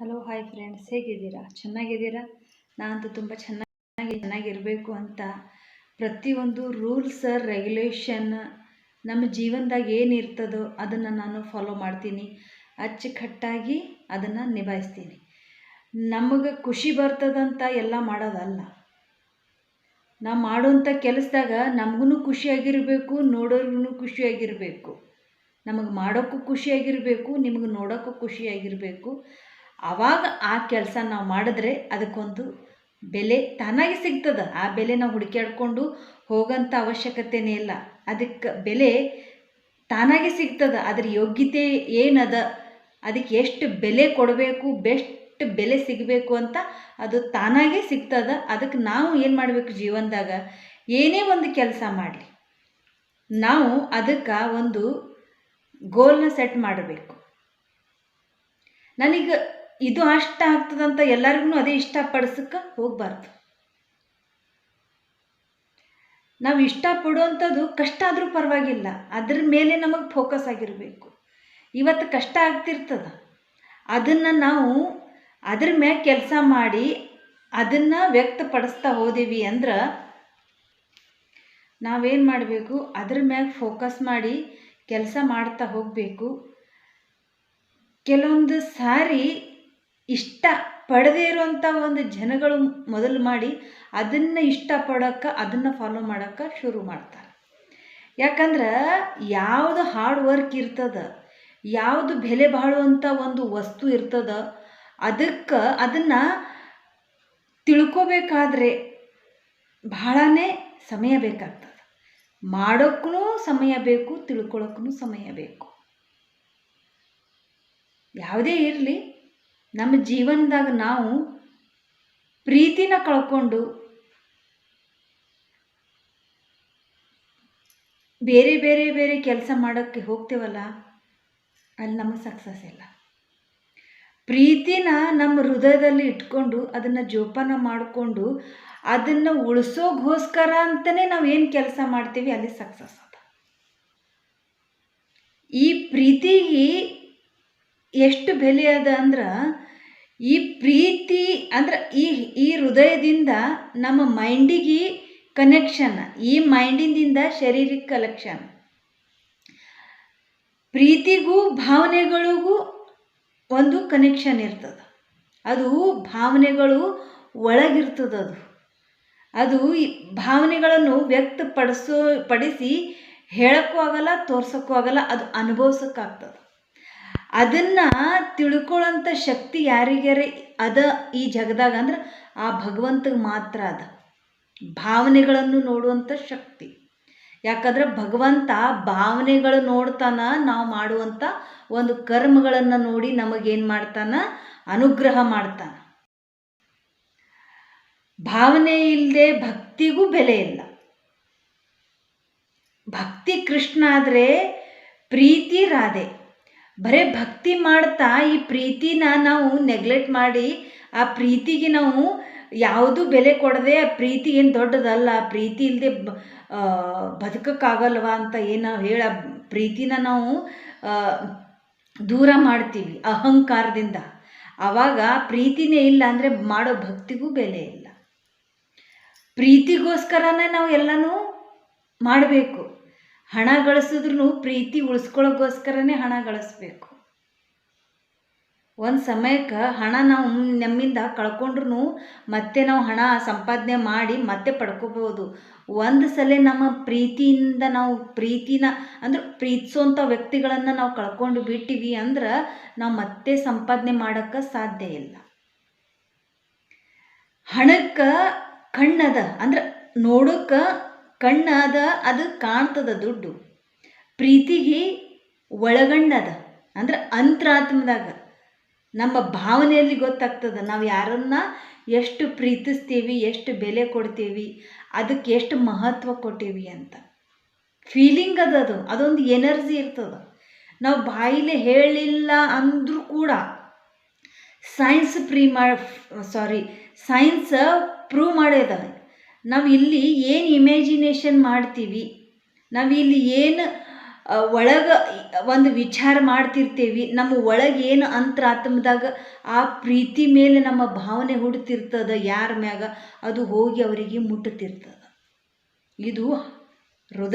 Hello hi friends ಹೇಗಿದ್ದೀರಾ? ಚೆನ್ನಾಗಿದ್ದೀರಾ? ನಾನಂತೂ ತುಂಬ ಚೆನ್ನಾಗಿ ಚೆನ್ನಾಗಿರಬೇಕು ಅಂತ ಪ್ರತಿಯೊಂದು ರೂಲ್ಸ್ ರೆಗ್ಯುಲೇಷನ್ ನಮ್ಮ ಜೀವನದಾಗ ಏನಿರ್ತದೋ ಅದನ್ನು ನಾನು ಫಾಲೋ ಮಾಡ್ತೀನಿ. ಅಚ್ಚುಕಟ್ಟಾಗಿ ಅದನ್ನು ನಿಭಾಯಿಸ್ತೀನಿ. ನಮಗೆ ಖುಷಿ ಬರ್ತದಂತ ಎಲ್ಲ ಮಾಡೋದಲ್ಲ. ನಾವು ಮಾಡುವಂಥ ಕೆಲಸದಾಗ ನಮಗೂ ಖುಷಿಯಾಗಿರಬೇಕು ನೋಡೋರ್ಗು ಖುಷಿಯಾಗಿರಬೇಕು. ನಮಗೆ ಮಾಡೋಕ್ಕೂ ಖುಷಿಯಾಗಿರಬೇಕು, ನಿಮಗೆ ನೋಡೋಕ್ಕೂ ಖುಷಿಯಾಗಿರಬೇಕು. ಆವಾಗ ಆ ಕೆಲಸ ನಾವು ಮಾಡಿದ್ರೆ ಅದಕ್ಕೊಂದು ಬೆಲೆ ತಾನಾಗಿ ಸಿಗ್ತದೆ. ಆ ಬೆಲೆ ನಾವು ಹುಡುಕ್ಯಾಡ್ಕೊಂಡು ಹೋಗೋಂಥ ಅವಶ್ಯಕತೆನೇ ಇಲ್ಲ. ಅದಕ್ಕೆ ಬೆಲೆ ತಾನಾಗೆ ಸಿಗ್ತದೆ. ಅದ್ರ ಯೋಗ್ಯತೆ ಏನದ? ಅದಕ್ಕೆ ಎಷ್ಟು ಬೆಲೆ ಕೊಡಬೇಕು, ಬೆಸ್ಟ್ ಬೆಲೆ ಸಿಗಬೇಕು ಅಂತ ಅದು ತಾನಾಗೇ ಸಿಗ್ತದೆ. ಅದಕ್ಕೆ ನಾವು ಏನು ಮಾಡಬೇಕು ಜೀವನದಾಗ? ಏನೇ ಒಂದು ಕೆಲಸ ಮಾಡಲಿ. ನಾವು ಅದಕ್ಕೆ ಒಂದು ಗೋಲ್ನ ಸೆಟ್ ಮಾಡಬೇಕು. ನನಗೆ ಇದು ಅಷ್ಟ ಆಗ್ತದಂತ ಎಲ್ಲರಿಗೂ ಅದೇ ಇಷ್ಟಪಡಿಸಕ್ಕೆ ಹೋಗಬಾರ್ದು. ನಾವು ಇಷ್ಟಪಡುವಂಥದ್ದು ಕಷ್ಟ ಆದರೂ ಪರವಾಗಿಲ್ಲ, ಅದ್ರ ಮೇಲೆ ನಮಗೆ ಫೋಕಸ್ ಆಗಿರಬೇಕು. ಇವತ್ತು ಕಷ್ಟ ಆಗ್ತಿರ್ತದ, ಅದನ್ನು ನಾವು ಅದ್ರ ಮ್ಯಾಗ ಕೆಲಸ ಮಾಡಿ ಅದನ್ನು ವ್ಯಕ್ತಪಡಿಸ್ತಾ ಹೋದೀವಿ ಅಂದ್ರೆ ನಾವೇನು ಮಾಡಬೇಕು, ಅದ್ರ ಮ್ಯಾಗ ಫೋಕಸ್ ಮಾಡಿ ಕೆಲಸ ಮಾಡ್ತಾ ಹೋಗಬೇಕು. ಕೆಲವೊಂದು ಸಾರಿ ಇಷ್ಟ ಪಡದೇ ಇರುವಂಥ ಒಂದು ಜನಗಳು ಮೊದಲು ಮಾಡಿ ಅದನ್ನು ಇಷ್ಟಪಡೋಕ್ಕೆ ಅದನ್ನು ಫಾಲೋ ಮಾಡೋಕ್ಕೆ ಶುರು ಮಾಡ್ತಾರೆ. ಯಾಕಂದ್ರೆ ಯಾವುದು ಹಾರ್ಡ್ ವರ್ಕ್ ಇರ್ತದ, ಯಾವುದು ಬೆಲೆ ಬಾಳುವಂಥ ಒಂದು ವಸ್ತು ಇರ್ತದ, ಅದಕ್ಕೆ ಅದನ್ನು ತಿಳ್ಕೊಬೇಕಾದ್ರೆ ಬಹಳನೇ ಸಮಯ ಬೇಕಾಗ್ತದೆ. ಮಾಡೋಕ್ಕೂ ಸಮಯ ಬೇಕು ತಿಳ್ಕೊಳಕ್ಕೂ ಸಮಯ ಬೇಕು. ಯಾವುದೇ ಇರಲಿ ನಮ್ಮ ಜೀವನದಾಗ ನಾವು ಪ್ರೀತಿನ ಕಳ್ಕೊಂಡು ಬೇರೆ ಬೇರೆ ಬೇರೆ ಕೆಲಸ ಮಾಡೋಕ್ಕೆ ಹೋಗ್ತೇವಲ್ಲ, ಅಲ್ಲಿ ನಮಗೆ ಸಕ್ಸಸ್ ಇಲ್ಲ. ಪ್ರೀತಿನ ನಮ್ಮ ಹೃದಯದಲ್ಲಿ ಇಟ್ಕೊಂಡು ಅದನ್ನು ಜೋಪಾನ ಮಾಡಿಕೊಂಡು ಅದನ್ನು ಉಳಿಸೋಗೋಸ್ಕರ ಅಂತಲೇ ನಾವು ಏನು ಕೆಲಸ ಮಾಡ್ತೀವಿ, ಅಲ್ಲಿ ಸಕ್ಸಸ್ ಅದ. ಈ ಪ್ರೀತಿಗೆ ಎಷ್ಟು ಬೆಲೆ ಅದ ಅಂದ್ರೆ ಈ ಪ್ರೀತಿ ಅಂದ್ರೆ ಈ ಈ ಹೃದಯದಿಂದ ನಮ್ಮ ಮೈಂಡಿಗೆ ಕನೆಕ್ಷನ್ ಈ ಮೈಂಡಿನಿಂದ ಶರೀರಕ್ಕೆ ಕಲೆಕ್ಷನ್ ಪ್ರೀತಿಗೂ ಭಾವನೆಗಳಿಗೂ ಒಂದು ಕನೆಕ್ಷನ್ ಇರ್ತದೆ. ಅದು ಭಾವನೆಗಳು ಒಳಗಿರ್ತದದು ಅದು ಈ ಭಾವನೆಗಳನ್ನು ವ್ಯಕ್ತಪಡಿಸೋ, ಪಡಿಸಿ ಹೇಳೋಕ್ಕೂ ಆಗಲ್ಲ, ತೋರ್ಸೋಕ್ಕೂ ಆಗಲ್ಲ, ಅದು ಅನುಭವಿಸೋಕ್ಕಾಗ್ತದೆ. ಅದನ್ನು ತಿಳ್ಕೊಳ್ಳೋಂಥ ಶಕ್ತಿ ಯಾರಿಗಾರ ಅದ ಈ ಜಗದಾಗ ಅಂದ್ರೆ ಆ ಭಗವಂತಗೆ ಮಾತ್ರ ಅದ. ಭಾವನೆಗಳನ್ನು ನೋಡುವಂಥ ಶಕ್ತಿ. ಯಾಕಂದ್ರೆ ಭಗವಂತ ಭಾವನೆಗಳು ನೋಡ್ತಾನ, ನಾವು ಮಾಡುವಂಥ ಒಂದು ಕರ್ಮಗಳನ್ನು ನೋಡಿ ನಮಗೇನು ಮಾಡ್ತಾನ? ಅನುಗ್ರಹ ಮಾಡ್ತಾನ. ಭಾವನೆ ಇಲ್ಲದೆ ಭಕ್ತಿಗೂ ಬೆಲೆ ಇಲ್ಲ. ಭಕ್ತಿ ಕೃಷ್ಣ ಆದರೆ ಪ್ರೀತಿ ರಾಧೆ. ಬರೇ ಭಕ್ತಿ ಮಾಡ್ತಾ ಈ ಪ್ರೀತಿನ ನಾವು ನೆಗ್ಲೆಕ್ಟ್ ಮಾಡಿ, ಆ ಪ್ರೀತಿಗೆ ನಾವು ಯಾವುದು ಬೆಲೆ ಕೊಡದೆ ಆ ಪ್ರೀತಿ ಏನು ದೊಡ್ಡದಲ್ಲ ಪ್ರೀತಿ ಇಲ್ಲದೆ ಬದುಕಕ್ಕಾಗಲ್ವಾ ಅಂತ ಏನು ಹೇಳ, ಪ್ರೀತಿನ ನಾವು ದೂರ ಮಾಡ್ತೀವಿ ಅಹಂಕಾರದಿಂದ. ಆವಾಗ ಪ್ರೀತಿನೇ ಇಲ್ಲ ಅಂದರೆ ಮಾಡೋ ಭಕ್ತಿಗೂ ಬೆಲೆ ಇಲ್ಲ. ಪ್ರೀತಿಗೋಸ್ಕರನೇ ನಾವು ಎಲ್ಲನೂ ಮಾಡಬೇಕು. ಹಣ ಗಳಿಸಿದ್ರು ಪ್ರೀತಿ ಉಳಿಸ್ಕೊಳ್ಳೋಕ್ಕೋಸ್ಕರನೇ ಹಣ ಗಳಿಸ್ಬೇಕು. ಒಂದು ಸಮಯಕ್ಕೆ ಹಣ ನಾವು ನಮ್ಮಿಂದ ಕಳ್ಕೊಂಡ್ರು ಮತ್ತೆ ನಾವು ಹಣ ಸಂಪಾದನೆ ಮಾಡಿ ಮತ್ತೆ ಪಡ್ಕೋಬೋದು ಒಂದು ಸಲ ನಮ್ಮ ಪ್ರೀತಿಯಿಂದ ನಾವು ಪ್ರೀತಿನ ಅಂದ್ರೆ ಪ್ರೀತಿಸುವಂಥ ವ್ಯಕ್ತಿಗಳನ್ನು ನಾವು ಕಳ್ಕೊಂಡು ಬಿಟ್ಟಿವಿ ಅಂದ್ರೆ ನಾವು ಮತ್ತೆ ಸಂಪಾದನೆ ಮಾಡೋಕ್ಕೆ ಸಾಧ್ಯ ಇಲ್ಲ. ಹಣಕ್ಕೆ ಕಣ್ಣದ ಅಂದ್ರೆ ನೋಡೋಕ್ಕೆ ಕಣ್ಣದ ಅದು ಕಾಣ್ತದ ದುಡ್ಡು. ಪ್ರೀತಿಗೆ ಒಳಗಣ್ಣದ, ಅಂದ್ರೆ ಅಂತರಾತ್ಮದಾಗ ನಮ್ಮ ಭಾವನೆಯಲ್ಲಿ ಗೊತ್ತಾಗ್ತದೆ ನಾವು ಯಾರನ್ನ ಎಷ್ಟು ಪ್ರೀತಿಸ್ತೀವಿ, ಎಷ್ಟು ಬೆಲೆ ಕೊಡ್ತೀವಿ, ಅದಕ್ಕೆ ಎಷ್ಟು ಮಹತ್ವ ಕೊಟ್ಟೀವಿ ಅಂತ. ಫೀಲಿಂಗ್ ಅದ ಅದು, ಅದೊಂದು ಎನರ್ಜಿ ಇರ್ತದೆ. ನಾವು ಬಾಯಿಲೆ ಹೇಳಿಲ್ಲ ಅಂದರೂ ಕೂಡ ಸೈನ್ಸ್ ಪ್ರೀ ಮಾಡಿ ಸಾರಿ ಸೈನ್ಸ್ ಪ್ರೂವ್ ಮಾಡ್ಯದ. ನಾವು ಇಲ್ಲಿ ಏನು ಇಮ್ಯಾಜಿನೇಷನ್ ಮಾಡ್ತೀವಿ, ನಾವು ಇಲ್ಲಿ ಏನು ಒಳಗೆ ಒಂದು ವಿಚಾರ ಮಾಡ್ತಿರ್ತೀವಿ, ನಮ್ಮ ಒಳಗೆ ಏನು ಅಂತರಾತ್ಮದಾಗ ಆ ಪ್ರೀತಿ ಮೇಲೆ ನಮ್ಮ ಭಾವನೆ ಹುಡ್ತಿರ್ತದೆ, ಯಾರ ಮ್ಯಾಗ ಅದು ಹೋಗಿ ಅವರಿಗೆ ಮುಟ್ಟುತ್ತಿರ್ತದ ಇದು